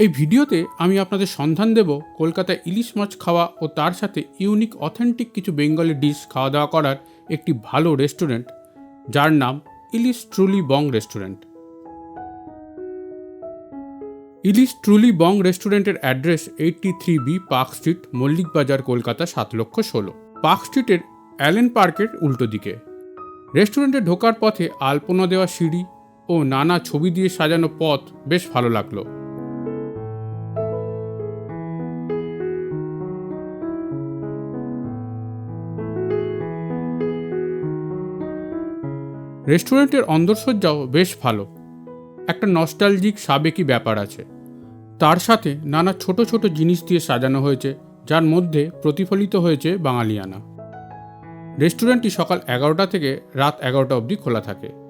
এই ভিডিওতে আমি আপনাদের সন্ধান দেব কলকাতায় ইলিশ মাছ খাওয়া ও তার সাথে ইউনিক অথেন্টিক কিছু বেঙ্গলি ডিশ খাওয়া দাওয়া করার একটি ভালো রেস্টুরেন্ট যার নাম Ilish truly Bong restaurant Ilish truly বং রেস্টুরেন্টের address eighty three B Park Street Mallick Bazar, Kolkata, সাত লক্ষ ষোলো। পার্ক স্ট্রিটের অ্যালেন পার্কের উল্টো দিকে। রেস্টুরেন্টে ঢোকার পথে আলপনা দেওয়া সিঁড়ি ও নানা ছবি দিয়ে সাজানো পথ বেশ ভালো লাগল। রেস্টুরেন্টের অন্দরসজ্জাও বেশ ভালো। একটা নস্টালজিক, সাবেকি ব্যাপার আছে। তার সাথে নানা ছোট ছোট জিনিস দিয়ে সাজানো হয়েছে, যার মধ্যে প্রতিফলিত হয়েছে বাঙালিয়ানা। রেস্টুরেন্টটি সকাল এগারোটা থেকে রাত এগারোটা অবধি খোলা থাকে।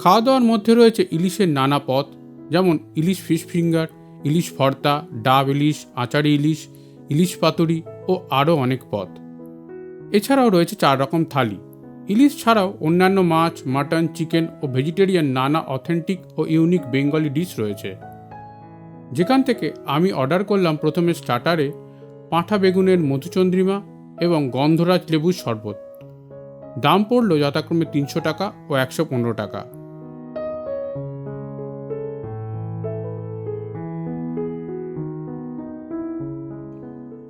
খাওয়া দাওয়ার মধ্যে রয়েছে ইলিশের নানা পদ, যেমন ইলিশ ফিশ ফিঙ্গার, ইলিশ ভর্তা, ডাব ইলিশ, আচারি ইলিশ ইলিশ পাতুরি ও আরও অনেক পদ। এছাড়াও রয়েছে চার রকম থালি। ইলিশ ছাড়াও অন্যান্য মাছ, মাটন, চিকেন ও ভেজিটেরিয়ান নানা অথেন্টিক ও ইউনিক বেঙ্গলি ডিশ রয়েছে। যেখান থেকে আমি অর্ডার করলাম প্রথমে স্টার্টারে পাঁঠা বেগুনের মধুচন্দ্রিমা এবং গন্ধরাজ লেবুর শরবত। দাম পড়ল যথাক্রমে তিনশো টাকা ও একশো পনেরো টাকা।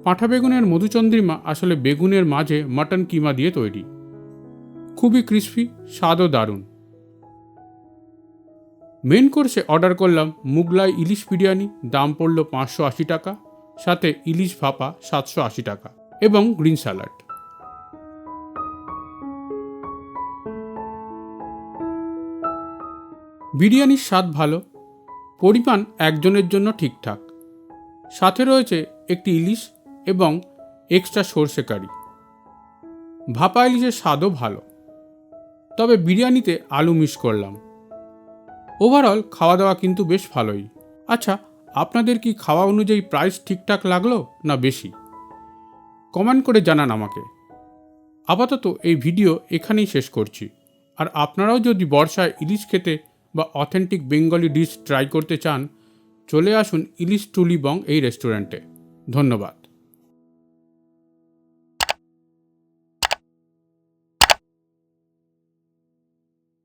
পাঁঠা বেগুনের মধুচন্দ্রিমা আসলে বেগুনের মাঝে মাটন কিমা দিয়ে তৈরি। খুবই ক্রিস্পি, স্বাদও দারুণ। মেন কোর্সে অর্ডার করলাম মুগলাই ইলিশ বিরিয়ানি, দাম পড়ল পাঁচশো আশি টাকা, সাথে ইলিশ ভাপা সাতশো আশি টাকা এবং গ্রিন স্যালাড। বিরিয়ানির স্বাদ ভালো, পরিমাণ একজনের জন্য ঠিকঠাক। সাথে রয়েছে একটি ইলিশ এবং এক্সট্রা সর্ষে কারি ভাপা ইলিশের স্বাদও ভালো। তবে বিরিয়ানিতে আলু মিস করলাম। ওভারঅল খাওয়া দাওয়া কিন্তু বেশ ভালোই। আচ্ছা আপনাদের কি খাওয়া অনুযায়ী প্রাইস ঠিকঠাক লাগল না বেশি? কমেন্ট করে জানান আমাকে। আপাতত এই ভিডিও এখানেই শেষ করছি। আর আপনারাও যদি বর্ষায় ইলিশ খেতে বা অথেন্টিক বেঙ্গলি ডিশ ট্রাই করতে চান, চলে আসুন ইলিশ টুলি বং এই রেস্টুরেন্টে ধন্যবাদ।